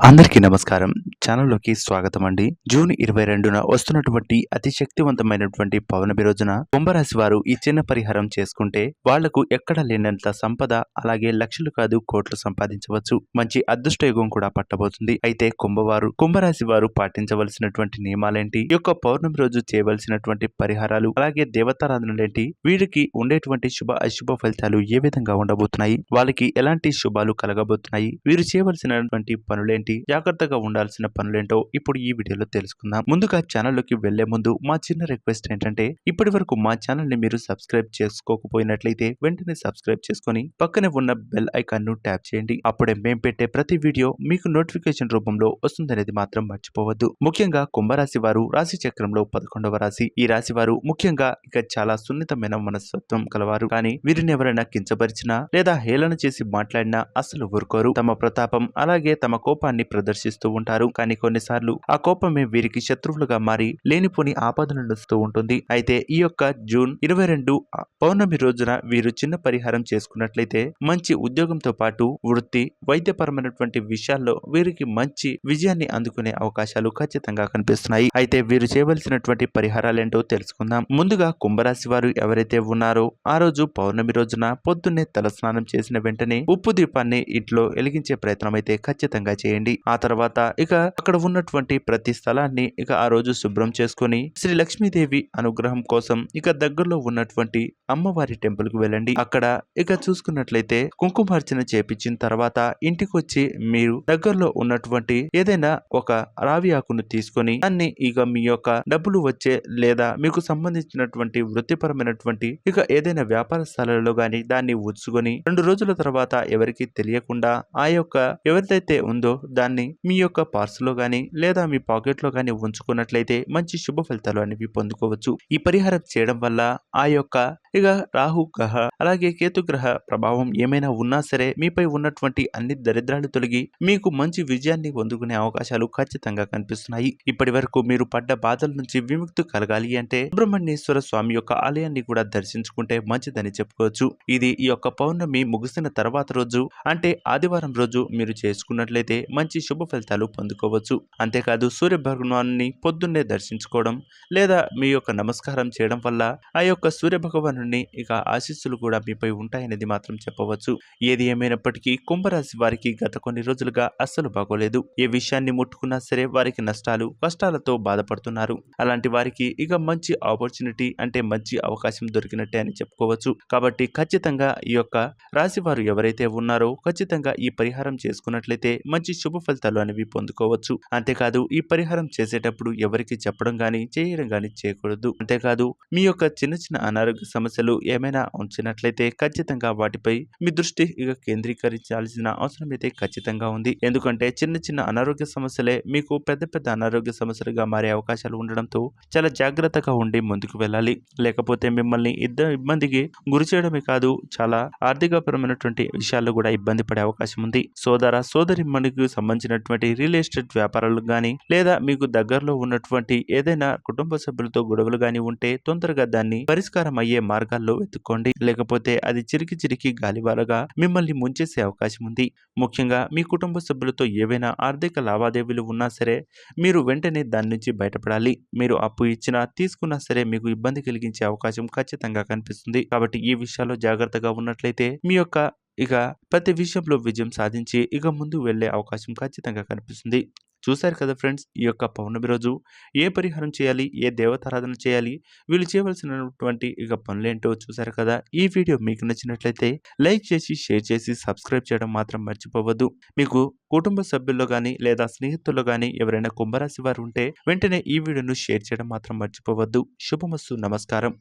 అందరికీ నమస్కారం. ఛానల్లోకి స్వాగతం అండి జూన్ ఇరవై రెండున వస్తున్నటువంటి అతి శక్తివంతమైనటువంటి పౌర్ణమి రోజున కుంభరాశి వారు ఈ చిన్న పరిహారం చేసుకుంటే వాళ్ళకు ఎక్కడ లేనంత సంపద అలాగే లక్షలు కాదు కోట్లు సంపాదించవచ్చు. మంచి అదృష్ట యుగం కూడా పట్టబోతుంది. అయితే కుంభవారు కుంభరాశి వారు పాటించవలసినటువంటి నియమాలేంటి? ఈ యొక్క పౌర్ణమి రోజు చేయవలసినటువంటి పరిహారాలు అలాగే దేవతారాధనలేంటి? వీరికి ఉండేటువంటి శుభ అశుభ ఫలితాలు ఏ విధంగా ఉండబోతున్నాయి? వాళ్ళకి ఎలాంటి శుభాలు కలగబోతున్నాయి? వీరు చేయవలసినటువంటి పనులేంటి? జాగ్రత్తగా ఉండాల్సిన పనులేంటో ఇప్పుడు ఈ వీడియోలో తెలుసుకుందాం. ముందుగా ఛానల్లోకి వెళ్ళే ముందు మా చిన్న రిక్వెస్ట్ ఏంటంటే ఇప్పటి వరకు మా ఛానల్ని మీరు సబ్స్క్రైబ్ చేసుకోకపోయినట్లయితే వెంటనే సబ్స్క్రైబ్ చేసుకొని పక్కనే ఉన్న బెల్ ఐకాన్ను ట్యాప్ చేయండి. అప్పుడే మేము పెట్టే ప్రతి వీడియో మీకు నోటిఫికేషన్ రూపంలో వస్తుందనేది మాత్రం మర్చిపోవద్దు. ముఖ్యంగా కుంభరాశి వారు రాశి చక్రంలో పదకొండవ రాశి. ఈ రాశి వారు ముఖ్యంగా ఇక చాలా సున్నితమైన మనస్తత్వం కలవారు. కానీ వీరిని ఎవరైనా కించపరిచినా లేదా హేళన చేసి మాట్లాడినా అసలు ఊరుకోరు. తమ ప్రతాపం అలాగే తమ కోపాన్ని ప్రదర్శిస్తూ ఉంటారు. కానీ కొన్నిసార్లు ఆ కోపమే వీరికి శత్రువులుగా మారి లేనిపోని ఆపదలు నడుస్తూ ఉంటుంది. అయితే ఈ యొక్క జూన్ ఇరవై రెండు పౌర్ణమి రోజున వీరు చిన్న పరిహారం చేసుకున్నట్లయితే మంచి ఉద్యోగంతో పాటు వృత్తి వైద్యపరమైనటువంటి విషయాల్లో వీరికి మంచి విజయాన్ని అందుకునే అవకాశాలు ఖచ్చితంగా కనిపిస్తున్నాయి. అయితే వీరు చేయవలసినటువంటి పరిహారాలేంటో తెలుసుకుందాం. ముందుగా కుంభరాశి వారు ఎవరైతే ఉన్నారో ఆ రోజు పౌర్ణమి రోజున పొద్దున్నే తలస్నానం చేసిన వెంటనే ఉప్పు దీపాన్ని ఇంట్లో వెలిగించే ప్రయత్నం అయితే ఖచ్చితంగా చేయండి. ఆ తర్వాత ఇక అక్కడ ఉన్నటువంటి ప్రతి స్థలాన్ని ఇక ఆ రోజు శుభ్రం చేసుకొని శ్రీ లక్ష్మీదేవి అనుగ్రహం కోసం ఇక దగ్గరలో ఉన్నటువంటి అమ్మవారి టెంపుల్కు వెళ్ళండి. అక్కడ ఇక చూసుకున్నట్లయితే కుంకుమార్చన చేపించిన తర్వాత ఇంటికి వచ్చి మీరు దగ్గరలో ఉన్నటువంటి ఏదైనా ఒక రావి ఆకును తీసుకొని దాన్ని ఇక మీ యొక్క డబ్బులు వచ్చే లేదా మీకు సంబంధించినటువంటి వృత్తిపరమైనటువంటి ఇక ఏదైనా వ్యాపార స్థలాలలో గాని దాన్ని ఉంచుకొని రెండు రోజుల తర్వాత ఎవరికి తెలియకుండా ఆ యొక్క ఎవరిదైతే ఉందో దాన్ని మీ యొక్క పర్స్ కానీ లేదా మీ పాకెట్లో ఉంచుకున్నట్లయితే మంచి శుభ ఫలితాలు అనేవి పొందుకోవచ్చు. ఈ పరిహారం చేయడం వల్ల ఆ యొక్క ఇక రాహు గ్రహ అలాగే కేతు గ్రహ ప్రభావం ఏమైనా ఉన్నా సరే మీపై ఉన్నటువంటి అన్ని దరిద్రాలు తొలగి మీకు మంచి విజయాన్ని పొందుకునే అవకాశాలు ఖచ్చితంగా కనిపిస్తున్నాయి. ఇప్పటి వరకు మీరు పడ్డ బాధల నుంచి విముక్తి కలగాలి అంటే సుబ్రహ్మణ్యేశ్వర స్వామి యొక్క ఆలయాన్ని కూడా దర్శించుకుంటే మంచిదని చెప్పుకోవచ్చు. ఇది ఈ యొక్క పౌర్ణమి ముగిసిన తర్వాత రోజు అంటే ఆదివారం రోజు మీరు చేసుకున్నట్లయితే మంచి శుభ ఫలితాలు పొందుకోవచ్చు. అంతేకాదు సూర్య భగవాన్ని పొద్దున్నే దర్శించుకోవడం లేదా మీ యొక్క నమస్కారం చేయడం వల్ల ఆ యొక్క సూర్య భగవాను ఇక ఆశీస్సులు కూడా మీపై ఉంటాయనేది మాత్రం చెప్పవచ్చు. ఏది ఏమైనప్పటికీ కుంభరాశి వారికి గత కొన్ని రోజులుగా అస్సలు బాగోలేదు. ఏ విషయాన్ని ముట్టుకున్నా సరే వారికి నష్టాలు కష్టాలతో బాధపడుతున్నారు. అలాంటి వారికి ఇక మంచి ఆపర్చునిటీ అంటే మంచి అవకాశం దొరికినట్టే అని చెప్పుకోవచ్చు. కాబట్టి ఖచ్చితంగా ఈ యొక్క రాశి వారు ఎవరైతే ఉన్నారో ఖచ్చితంగా ఈ పరిహారం చేసుకున్నట్లయితే మంచి శుభ ఫలితాలు అనేవి పొందుకోవచ్చు. అంతేకాదు ఈ పరిహారం చేసేటప్పుడు ఎవరికి చెప్పడం గాని చేయడం గాని చేయకూడదు. అంతేకాదు మీ యొక్క చిన్న చిన్న అనారోగ్య సమస్యలు ఏమైనా ఉంచినట్లయితే ఖచ్చితంగా వాటిపై మీ దృష్టి ఇక కేంద్రీకరించాల్సిన అవసరం అయితే ఖచ్చితంగా ఉంది. ఎందుకంటే చిన్న చిన్న అనారోగ్య సమస్యలే మీకు పెద్ద పెద్ద అనారోగ్య సమస్యలుగా మారే అవకాశాలు ఉండడంతో చాలా జాగ్రత్తగా ఉండి ముందుకు వెళ్ళాలి. లేకపోతే మిమ్మల్ని ఇద్దరు ఇబ్బందికి గురి చేయడమే కాదు చాలా ఆర్థికపరమైనటువంటి విషయాల్లో కూడా ఇబ్బంది పడే అవకాశం ఉంది. సోదర సోదరి మనకు సంబంధించినటువంటి రియల్ ఎస్టేట్ వ్యాపారాలకు కానీ లేదా మీకు దగ్గరలో ఉన్నటువంటి ఏదైనా కుటుంబ సభ్యులతో గొడవలు కానీ ఉంటే తొందరగా దాన్ని పరిష్కారం అయ్యే మార్గాల్లో వెతుక్కోండి. లేకపోతే అది చిరికి చిరికి గాలివాలగా మిమ్మల్ని ముంచేసే అవకాశం ఉంది. ముఖ్యంగా మీ కుటుంబ సభ్యులతో ఏవైనా ఆర్థిక లావాదేవీలు ఉన్నా సరే మీరు వెంటనే దాని నుంచి బయటపడాలి. మీరు అప్పు ఇచ్చినా తీసుకున్నా సరే మీకు ఇబ్బంది కలిగించే అవకాశం ఖచ్చితంగా కనిపిస్తుంది. కాబట్టి ఈ విషయాల్లో జాగ్రత్తగా ఉన్నట్లయితే మీ యొక్క ఇక ప్రతి విషయంలో విజయం సాధించి ఇక ముందు వెళ్ళే అవకాశం ఖచ్చితంగా కనిపిస్తుంది. చూశారు కదా ఫ్రెండ్స్ ఈ యొక్క పౌర్ణమి రోజు ఏ పరిహారం చేయాలి ఏ దేవతారాధన చేయాలి వీళ్ళు చేయవలసినటువంటి ఇక పనులేంటో చూశారు కదా. ఈ వీడియో మీకు నచ్చినట్లయితే లైక్ చేసి షేర్ చేసి సబ్స్క్రైబ్ చేయడం మాత్రం మర్చిపోవద్దు. మీకు కుటుంబ సభ్యుల్లో కానీ లేదా స్నేహితుల్లో కానీ ఎవరైనా కుంభరాశి వారు ఉంటే వెంటనే ఈ వీడియోను షేర్ చేయడం మాత్రం మర్చిపోవద్దు. శుభమస్సు నమస్కారం.